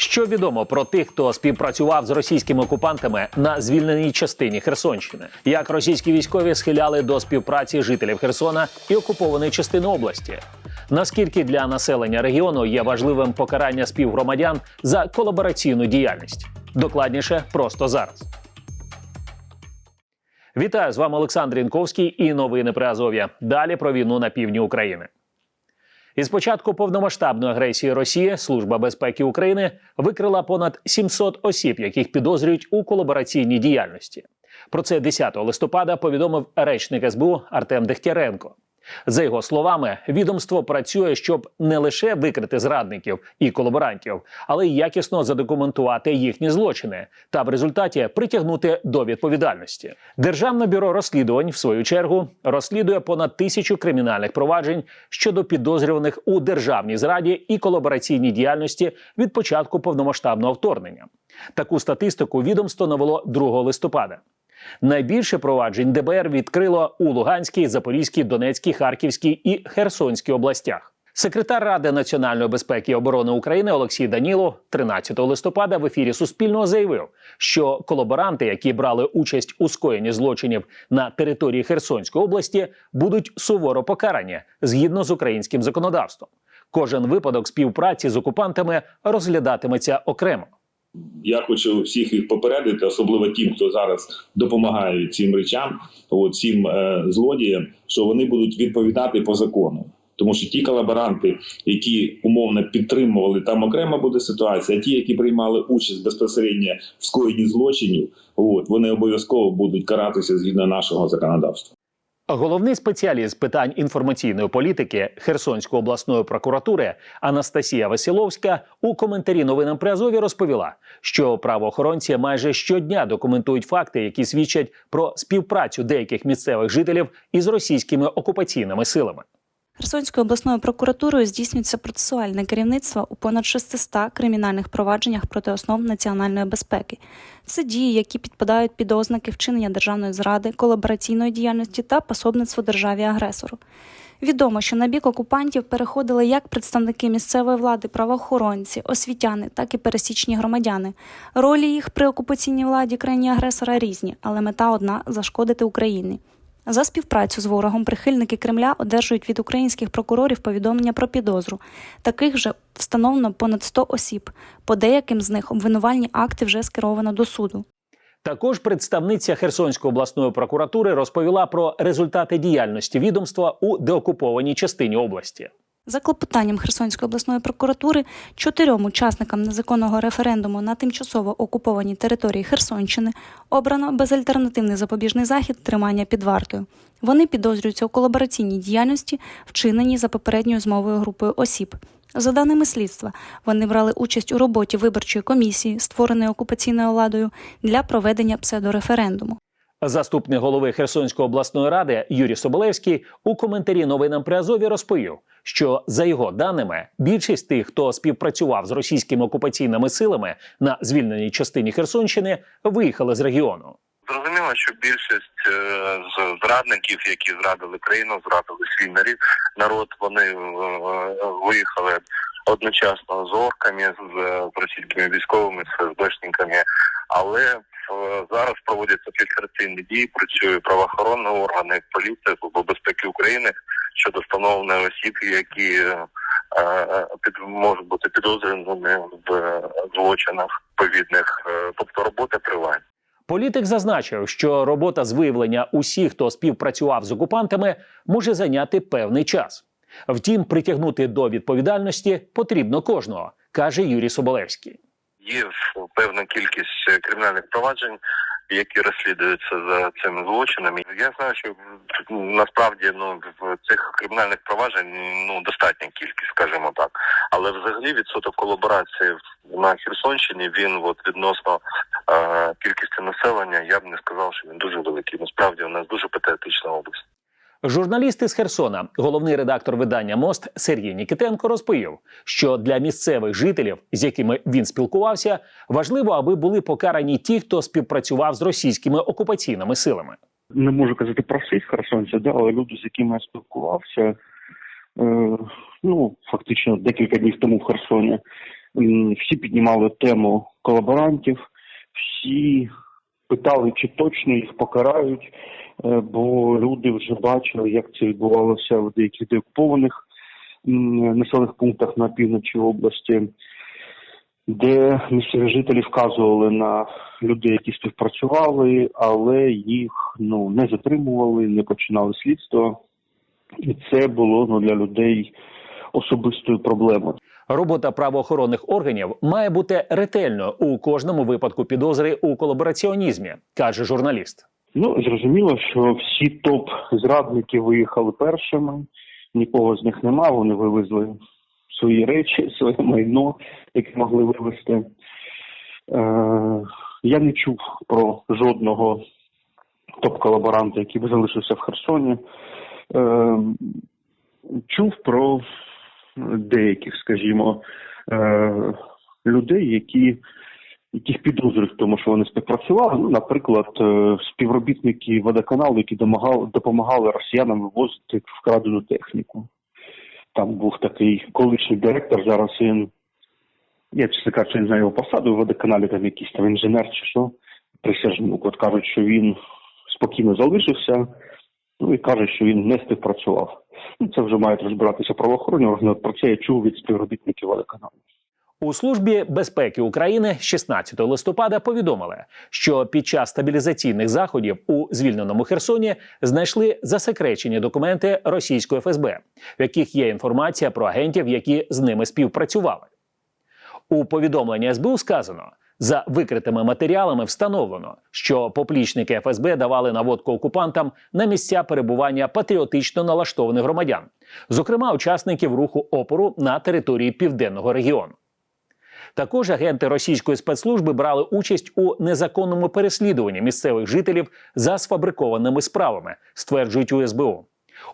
Що відомо про тих, хто співпрацював з російськими окупантами на звільненій частині Херсонщини? Як російські військові схиляли до співпраці жителів Херсона і окупованої частини області? Наскільки для населення регіону є важливим покарання співгромадян за колабораційну діяльність? Докладніше просто зараз. Вітаю з вами Олександр Інковський і новини при Азов'я. Далі про війну на півдні України. Із початку повномасштабної агресії Росії Служба безпеки України викрила понад 700 осіб, яких підозрюють у колабораційній діяльності. Про це 10 листопада повідомив речник СБУ Артем Дегтяренко. За його словами, відомство працює, щоб не лише викрити зрадників і колаборантів, але й якісно задокументувати їхні злочини та в результаті притягнути до відповідальності. Державне бюро розслідувань, в свою чергу, розслідує понад тисячу кримінальних проваджень щодо підозрюваних у державній зраді і колабораційній діяльності від початку повномасштабного вторгнення. Таку статистику відомство навело 2 листопада. Найбільше проваджень ДБР відкрило у Луганській, Запорізькій, Донецькій, Харківській і Херсонській областях. Секретар Ради національної безпеки і оборони України Олексій Даніло 13 листопада в ефірі Суспільного заявив, що колаборанти, які брали участь у скоєнні злочинів на території Херсонської області, будуть суворо покарані згідно з українським законодавством. Кожен випадок співпраці з окупантами розглядатиметься окремо. Я хочу всіх їх попередити, особливо тим, хто зараз допомагає цим речам, от, цим е, злодіям, що вони будуть відповідати по закону. Тому що ті колаборанти, які умовно підтримували, там окрема буде ситуація. А ті, які приймали участь безпосередньо в скоєнні злочинів, от вони обов'язково будуть каратися згідно нашого законодавства. Головний спеціаліст з питань інформаційної політики Херсонської обласної прокуратури Анастасія Василовська у коментарі новинам при Азові розповіла, що правоохоронці майже щодня документують факти, які свідчать про співпрацю деяких місцевих жителів із російськими окупаційними силами. Херсонською обласною прокуратурою здійснюється процесуальне керівництво у понад 600 кримінальних провадженнях проти основ національної безпеки. Це дії, які підпадають під ознаки вчинення державної зради, колабораційної діяльності та пособництво державі-агресору. Відомо, що на бік окупантів переходили як представники місцевої влади, правоохоронці, освітяни, так і пересічні громадяни. Ролі їх при окупаційній владі країні агресора різні, але мета одна зашкодити Україні. За співпрацю з ворогом прихильники Кремля одержують від українських прокурорів повідомлення про підозру. Таких же встановлено понад 100 осіб. По деяким з них обвинувальні акти вже скеровано до суду. Також представниця Херсонської обласної прокуратури розповіла про результати діяльності відомства у деокупованій частині області. За клопотанням Херсонської обласної прокуратури чотирьом учасникам незаконного референдуму на тимчасово окупованій території Херсонщини обрано безальтернативний запобіжний захід тримання під вартою. Вони підозрюються у колабораційній діяльності, вчиненій за попередньою змовою групою осіб. За даними слідства, вони брали участь у роботі виборчої комісії, створеної окупаційною владою, для проведення псевдореферендуму. Заступник голови Херсонської обласної ради Юрій Соболевський у коментарі новинам при Азові розповів, що за його даними більшість тих, хто співпрацював з російськими окупаційними силами на звільненій частині Херсонщини, виїхали з регіону. Зрозуміло, що більшість е, з зрадників, які зрадили країну, зрадили свій народ, народ, вони е, виїхали одночасно з орками, з е, російськими військовими, з ФСБшниками, але е, зараз проводяться фільтраційні дії, працюють правоохоронні органи, поліція, служба безпеки України щодо встановлення осіб, які е, е, під можуть бути підозрюваними в е, злочинах відповідних, Е, тобто робота триває. Політик зазначив, що робота з виявлення усіх, хто співпрацював з окупантами, може зайняти певний час. Втім, притягнути до відповідальності потрібно кожного, каже Юрій Соболевський. Є певна кількість е, кримінальних проваджень, які розслідуються за цими злочинами. Я знаю, що в- насправді ну в цих кримінальних проваджень ну достатня кількість, скажімо так. Але взагалі відсоток колаборації на Херсонщині він от відносно е, кількості населення, я б не сказав, що він дуже великий. Насправді у нас дуже патріотична область. Журналіст із Херсона, головний редактор видання Мост Сергій Нікітенко розповів, що для місцевих жителів, з якими він спілкувався, важливо, аби були покарані ті, хто співпрацював з російськими окупаційними силами. не можу казати про всіх херсонців, да, але люди, з якими я спілкувався, е, ну, фактично декілька днів тому в Херсоні, Всі піднімали тему колаборантів, всі питали, чи точно їх покарають, е, бо люди вже бачили, як це відбувалося в деяких деокупованих населених пунктах на півночі області, де місцеві жителі вказували на людей, які співпрацювали, але їх ну не затримували, не починали слідство. І це було ну, для людей особистою проблемою. Робота правоохоронних органів має бути ретельною у кожному випадку підозри у колабораціонізмі, каже журналіст. Ну зрозуміло, що всі топ зрадники виїхали першими, нікого з них нема. Вони вивезли свої речі, своє майно, яке могли вивезти. Е, я не чув про жодного топ-колаборанта, який би залишився в Херсоні. Е, чув про деяких, скажімо, е, людей, які яких підозрюють тому, що вони співпрацювали. Ну, наприклад, е, співробітники водоканалу, які допомагали росіянам вивозити вкрадену техніку. Там був такий колишній директор, зараз він, я чесно кажучи, не знаю його посаду в водоканалі, там якийсь там інженер чи що, присяжнюк. От кажуть, що він спокійно залишився, ну і каже, що він не співпрацював. Ну, це вже мають розбиратися правоохоронні органи. Про це я чув від співробітників водоканалу. У службі безпеки України 16 листопада повідомили, що під час стабілізаційних заходів у звільненому Херсоні знайшли засекречені документи російської ФСБ, в яких є інформація про агентів, які з ними співпрацювали. У повідомленні СБУ сказано. За викритими матеріалами встановлено, що поплічники ФСБ давали наводку окупантам на місця перебування патріотично налаштованих громадян, зокрема учасників руху опору на території південного регіону. Також агенти російської спецслужби брали участь у незаконному переслідуванні місцевих жителів за сфабрикованими справами, стверджують у СБУ.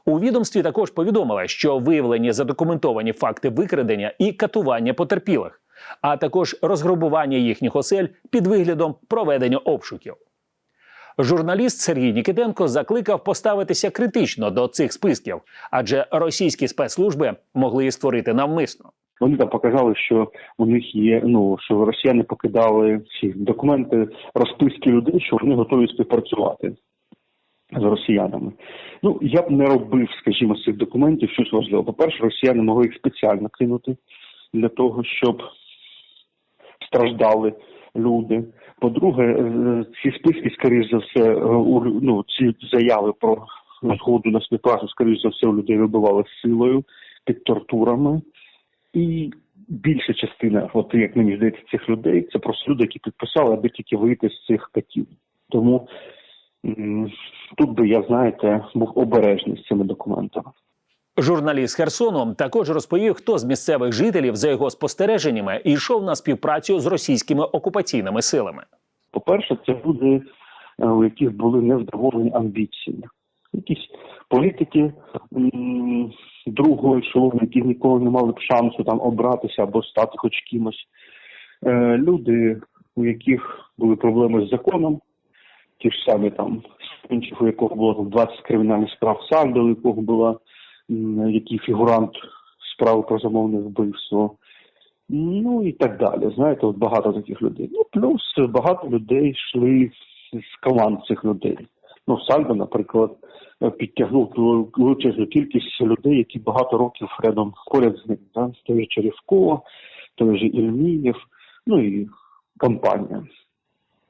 У відомстві також повідомили, що виявлені задокументовані факти викрадення і катування потерпілих, а також розграбування їхніх осель під виглядом проведення обшуків. Журналіст Сергій Нікітенко закликав поставитися критично до цих списків, адже російські спецслужби могли їх створити навмисно. Вони там показали, що у них є ну що росіяни покидали ці документи, розписки людей, що вони готові співпрацювати з росіянами. Ну я б не робив, скажімо, цих документів щось важливе. По перше, росіяни могли їх спеціально кинути для того, щоб страждали люди. По-друге, е, ці списки, скоріш за все, е, ну ці заяви про згоду на співпрацю, скоріш за все, у людей вибивали силою під тортурами. І більша частина, от як мені здається, цих людей це просто люди, які підписали, аби тільки вийти з цих катів. Тому тут би я, знаєте, був обережний з цими документами. Журналіст Херсону також розповів, хто з місцевих жителів за його спостереженнями йшов на співпрацю з російськими окупаційними силами. По-перше, це люди, е, у яких були невдоволені амбіції. Якісь політики другого ешелону, які ніколи не мали б шансу там обратися або стати хоч кимось. Е, Люди, у яких були проблеми з законом, ті ж самі там інших, у якого було там 20 кримінальних справ Сальдо, у якого була який фігурант справи про замовне вбивство. Ну і так далі. Знаєте, от багато таких людей. Ну плюс багато людей йшли з команд цих людей. Ну, Сальдо, наприклад, е, підтягнув величезну кількість людей, які багато років рядом поряд з ним. Да? Той же Черевко, той же Ільмієв, ну і компанія.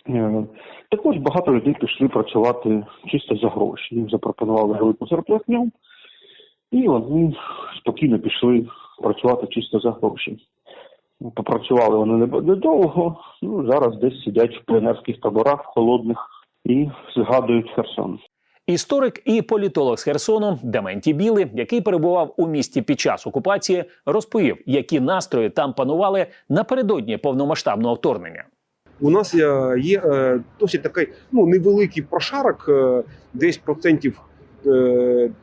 Е, Також багато людей пішли працювати чисто за гроші. Їм запропонували велику зарплатню, і вони спокійно пішли працювати чисто за гроші. Ну, Попрацювали вони недовго, ну зараз десь сидять в пленерських таборах холодних і згадують Херсон. Історик і політолог з Херсону Дементій Білий, який перебував у місті під час окупації, розповів, які настрої там панували напередодні повномасштабного вторгнення. У нас є, є е, досить такий ну, невеликий прошарок, е, десь процентів е,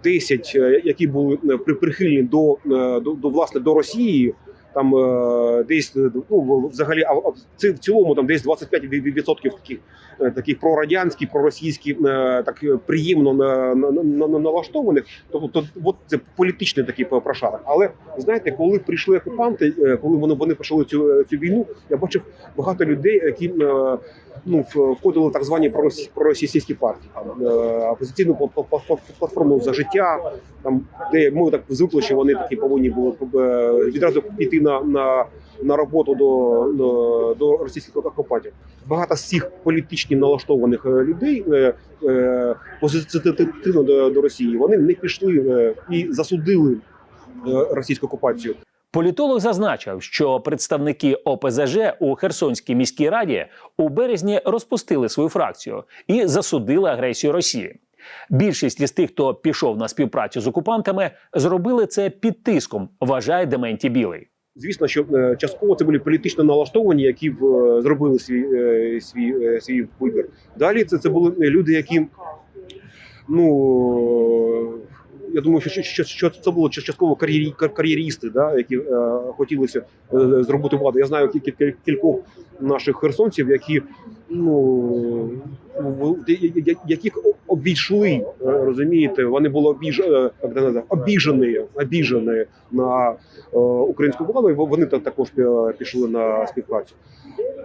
10, е, які були е, при- прихильні до, е, до, до власне до Росії. там е, десь е, ну, взагалі, а в цілому там десь 25% таких, е, таких прорадянських, проросійських, е, так е, приємно на, на, на, на- налаштованих. Тобто, то, от це політичний такий прошарок. Але знаєте, коли прийшли окупанти, е, коли вони, вони почали цю, цю війну, я бачив багато людей, які е, ну, входили так звані проросі- проросійські партії, е, опозиційну пла- пла- пла- платформу за життя, там, де ми так звикли, що вони такі повинні були е, відразу піти на, на, на роботу до, до, до російських окупантів. Багато з цих політично налаштованих е, людей позитивно до, до Росії вони не пішли і засудили російську окупацію. Політолог зазначив, що представники ОПЗЖ у Херсонській міській раді у березні розпустили свою фракцію і засудили агресію Росії. Більшість із тих, хто пішов на співпрацю з окупантами, зробили це під тиском, вважає Дементі Білий. Звісно, що е, частково це були політично налаштовані, які е, зробили свій, е, свій, свій вибір. Далі це, це були люди, які ну. Я думаю, що, що, що це було частково кар'єрі, кар- кар'єрісти, да, які е, хотілося е, зробити владу. Я знаю кіль- кіль- кількох наших херсонців, які ну яких обійшли, е, розумієте, вони були обіж, е, обіжені, обіжені на е, українську владу, і вони та- також е, пішли на співпрацю.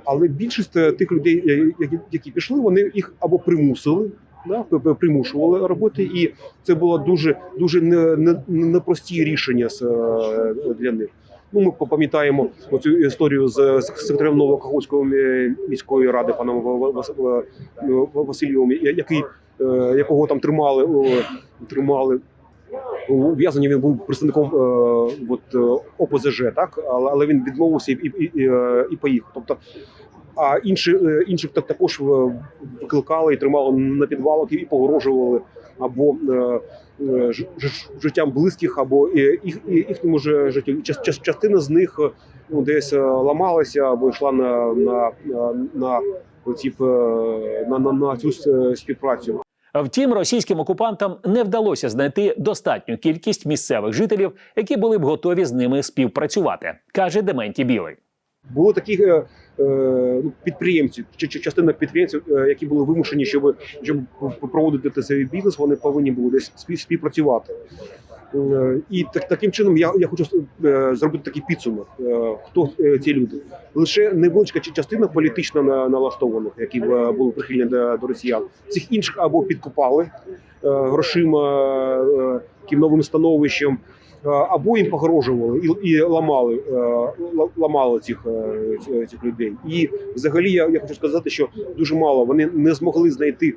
Але більшість тих людей, які, які пішли, вони їх або примусили. Да, примушували робити, і це було дуже дуже не- не- непрості рішення е, для них. Ну, ми пам'ятаємо оцю історію з секретарем Новокаховської міської ради паном Ва- Ва- Вас- Ва- Ва- Васильєвим, який е, якого там тримали тримали ув'язнення. Він був представником е, от, ОПЗЖ, так але, він відмовився і, і, і, і поїхав. Тобто, а інші, е, інших так також е, викликали і тримали на підвалах і погрожували або е, життям близьких, або їх, їхньому ж життю. Час- час- Частина з них ну, десь ламалася або йшла на, на, на, на, на, на, цю співпрацю. Втім, російським окупантам не вдалося знайти достатню кількість місцевих жителів, які були б готові з ними співпрацювати, каже Дементі Білий. Були такі е, е, ну, підприємці, чи, частина підприємців, е, які були вимушені, щоб, щоб проводити цей бізнес, вони повинні були десь співпрацювати. І так, таким чином я, я хочу зробити такий підсумок. Хто ці люди? Лише невеличка частина політично на- налаштованих, які були прихильні до, до росіян. Цих інших або підкупали е, грошима, новим становищем, або їм погрожували і, і ламали, е, ламали цих, е, цих людей. І взагалі я, я хочу сказати, що дуже мало вони не змогли знайти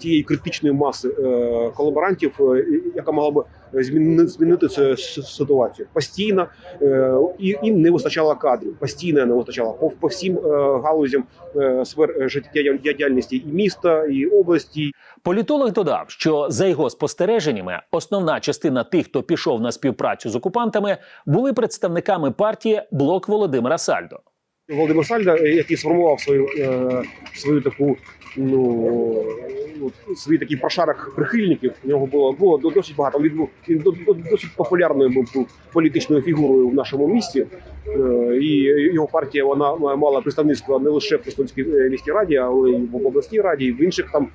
тієї критичної маси е, колаборантів, е, яка могла б зміни, змінити цю ситуацію. Постійно е, і їм не вистачало кадрів, постійно не вистачало по, по всім е, галузям е, сфер життєдіяльності і міста, і області, Політолог додав, що за його спостереженнями, основна частина тих, хто пішов на співпрацю з окупантами, були представниками партії Блок Володимира Сальдо. Володимир Сальда, е, який сформував свою е, свою таку ну свій такий прошарок прихильників. У нього було було до- досить багато. Він був він до- до- досить популярною був, політичною фігурою в нашому місті. Е, І його партія вона мала представництво не лише в Херсонській міській раді, але й в обласній раді, і в інших там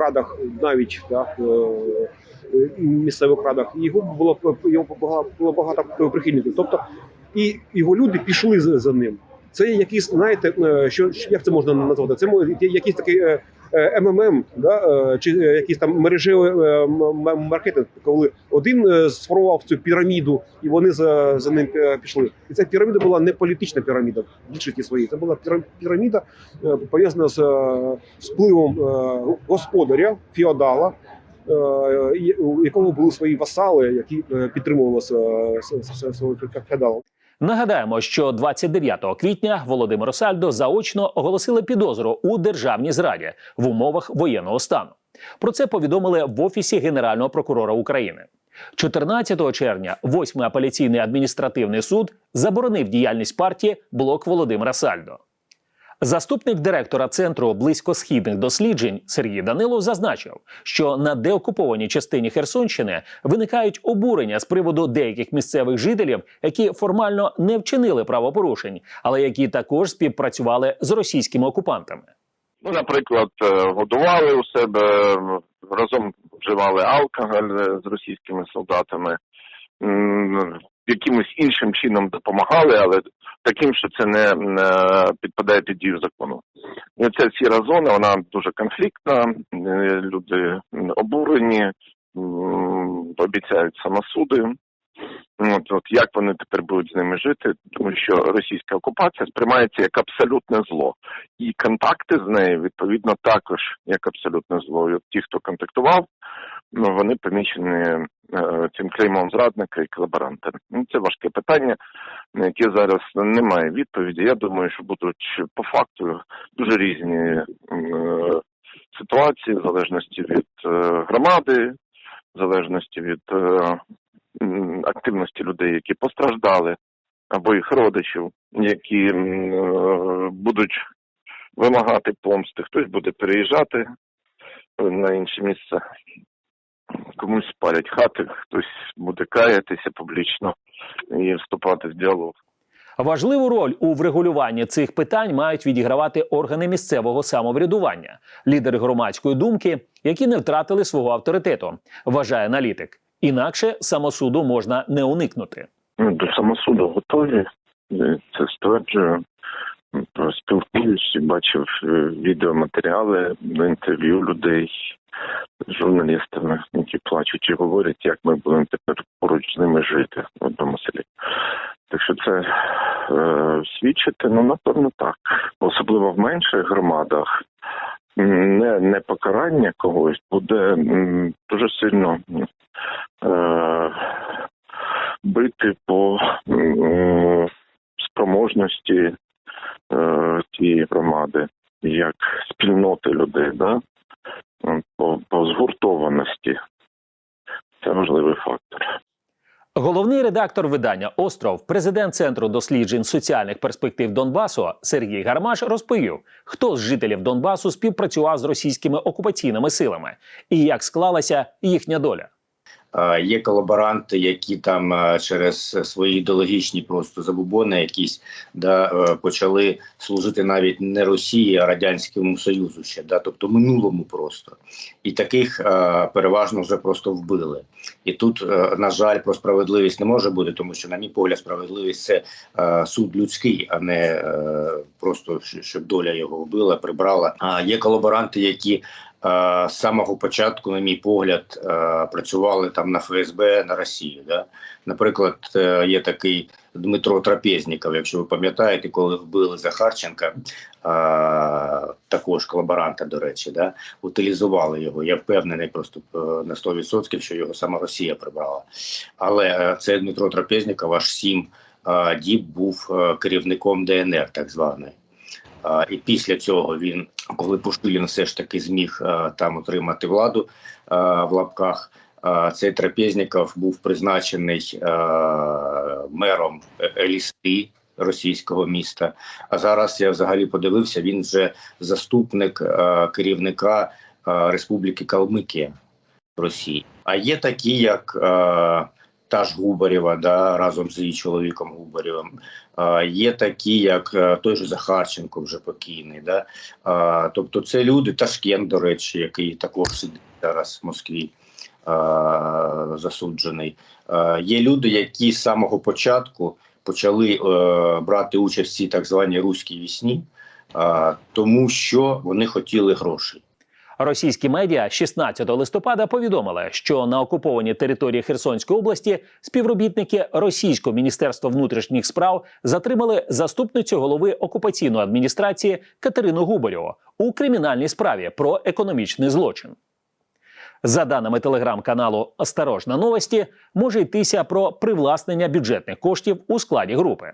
радах, навіть так. Місцевих радах його було його було багато прихильників. Тобто і його люди пішли за ним. Це якісь, знаєте, е, що як це можна назвати? Це якийсь такий е, е, МММ, да? е, чи е, якийсь там мережевий маркетинг, коли один сформував цю піраміду, і вони за, за ним пішли. І ця піраміда була не політична піраміда більшості своїй. Це була піра- піраміда пов'язана з, впливом господаря, феодала. У якого були свої васали, які підтримували свого феодала. Нагадаємо, що 29 квітня Володимир Сальдо заочно оголосили підозру у державній зраді в умовах воєнного стану. Про це повідомили в офісі Генерального прокурора України. 14 червня 8 апеляційний адміністративний суд заборонив діяльність партії Блок Володимира Сальдо. Заступник директора центру близькосхідних досліджень Сергій Данилов зазначив, що на деокупованій частині Херсонщини виникають обурення з приводу деяких місцевих жителів, які формально не вчинили правопорушень, але які також співпрацювали з російськими окупантами. Ну, наприклад, е, годували у себе, разом вживали алкоголь е, з російськими солдатами, якимось іншим чином допомагали, але таким, що це не, не підпадає під дію закону. І ця сіра зона, вона дуже конфліктна, е, люди обурені, обіцяють самосуди. От, от як вони тепер будуть з ними жити, тому що російська окупація сприймається як абсолютне зло і контакти з нею відповідно також як абсолютне зло. І от ті, хто контактував, ну вони помічені е, цим клеймом зрадника і колаборанта. Ну це важке питання, на яке зараз немає відповіді. Я думаю, що будуть по факту дуже різні е, ситуації, в залежності від е, громади, в залежності від е, активності людей, які постраждали, або їх родичів, які е, будуть вимагати помсти, хтось буде переїжджати е, на інше місце, комусь спалять хати, хтось буде каятися публічно і вступати в діалог. Важливу роль у врегулюванні цих питань мають відігравати органи місцевого самоврядування, лідери громадської думки, які не втратили свого авторитету, вважає аналітик. Інакше самосуду можна не уникнути. Ну, До самосуду готові. Це стверджую. М, Спілкуюсь, бачив е, відеоматеріали, інтерв'ю людей з журналістами, які плачуть і говорять, як ми будемо тепер поруч з ними жити в одному селі. Так що це е, свідчити, ну напевно так. Особливо в менших громадах не, не покарання когось буде дуже сильно е, бити по м, спроможності е, тієї громади, як спільноти людей, да? По, по згуртованості. Це важливий фактор. Головний редактор видання Остров, президент центру досліджень соціальних перспектив Донбасу Сергій Гармаш розповів, хто з жителів Донбасу співпрацював з російськими окупаційними силами і як склалася їхня доля. Є колаборанти, які там через свої ідеологічні просто забубони якісь да, е, почали служити навіть не Росії, а Радянському Союзу ще, да, тобто минулому просто. І таких переважно вже просто вбили. І тут, е, на жаль, про справедливість не може бути, тому що, на мій погляд, справедливість це суд людський, а не е, просто щоб доля його вбила, прибрала. А є колаборанти, які з самого початку, на мій погляд, е, працювали там на ФСБ на Росію. Да? Наприклад, е, є такий Дмитро Трапезніков, якщо ви пам'ятаєте, коли вбили Захарченка, е, також колаборанта, до речі, да? утилізували його. Я впевнений просто е, на 100%, що його сама Росія прибрала. Але е, це Дмитро Трапезніков аж сім е, діб був е, керівником ДНР, так званої. І після цього він, коли Пушилін все ж таки зміг там отримати владу в лапках, цей Трапезніков був призначений мером Е- Елісти російського міста. А зараз я взагалі подивився, він вже заступник керівника Республіки Калмикія Росії. А є такі, як та ж Губарєва, да, разом з її чоловіком Губарєвим. Є такі, як е, той же Захарченко, вже покійний. Да? Тобто це люди, Ташкент, до речі, який також сидить зараз в Москві. Засуджений. Є люди, які з самого початку почали е, брати участь в цій так званій руській вісні, тому що вони хотіли грошей. Російські медіа 16 листопада повідомили, що на окупованій території Херсонської області співробітники російського міністерства внутрішніх справ затримали заступницю голови окупаційної адміністрації Катерину Губарєву у кримінальній справі про економічний злочин. За даними телеграм-каналу Осторожна новості, може йтися про привласнення бюджетних коштів у складі групи.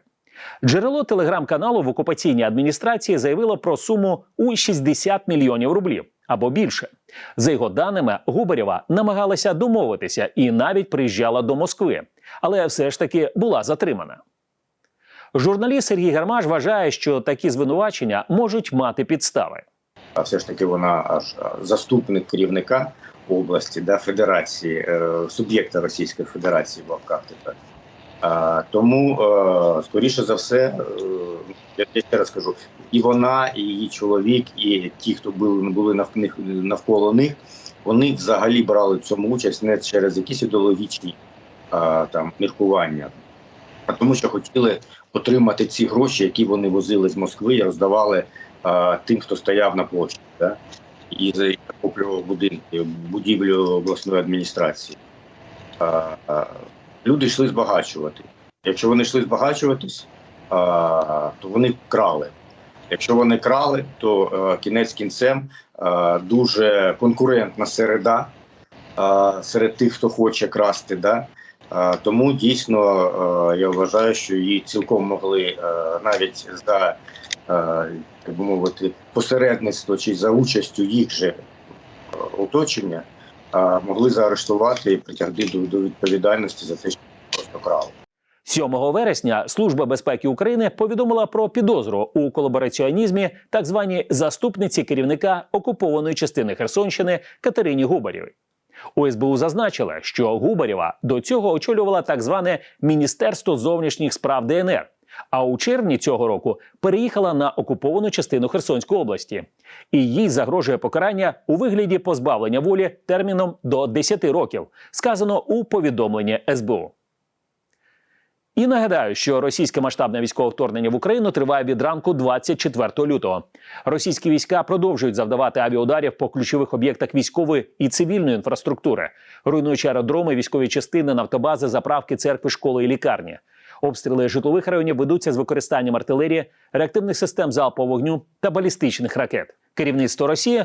Джерело телеграм-каналу в окупаційній адміністрації заявило про суму у 60 мільйонів рублів або більше. За його даними, Губарєва намагалася домовитися і навіть приїжджала до Москви, але все ж таки була затримана. Журналіст Сергій Гармаш вважає, що такі звинувачення можуть мати підстави. а все ж таки вона аж заступник керівника області да, федерації, е, суб'єкта Російської Федерації в лапках тепер. Тому, е, скоріше за все, е, я, ще раз кажу, і вона, і її чоловік, і ті, хто були, були навколо них, вони взагалі брали в цьому участь не через якісь ідеологічні там міркування, а тому, що хотіли отримати ці гроші, які вони возили з Москви і роздавали тим, хто стояв на площі, да? і захоплював будинки, будівлю обласної адміністрації. Люди йшли збагачувати. Якщо вони йшли збагачуватись, то вони крали. Якщо вони крали, то а, кінець кінцем а, дуже конкурентна середа а, серед тих, хто хоче красти. Да? Тому дійсно я вважаю, що її цілком могли навіть за е, так би мовити, посередництво чи за участю їх же е, оточення е, могли заарештувати і притягти до, до відповідальності за те, що просто крали. 7 вересня Служба безпеки України повідомила про підозру у колабораціонізмі так званій заступниці керівника окупованої частини Херсонщини Катерині Губарєвій. У СБУ зазначили, що Губарєва до цього очолювала так зване Міністерство зовнішніх справ ДНР. А у червні цього року переїхала на окуповану частину Херсонської області, і їй загрожує покарання у вигляді позбавлення волі терміном до 10 років, сказано у повідомленні СБУ. І нагадаю, що російське масштабне військове вторгнення в Україну триває від ранку 24 лютого. Російські війська продовжують завдавати авіаударів по ключових об'єктах військової і цивільної інфраструктури, руйнуючи аеродроми, військові частини, нафтобази, заправки, церкви, школи і лікарні. Обстріли житлових районів ведуться з використанням артилерії, реактивних систем залпового вогню та балістичних ракет. Керівництво Росії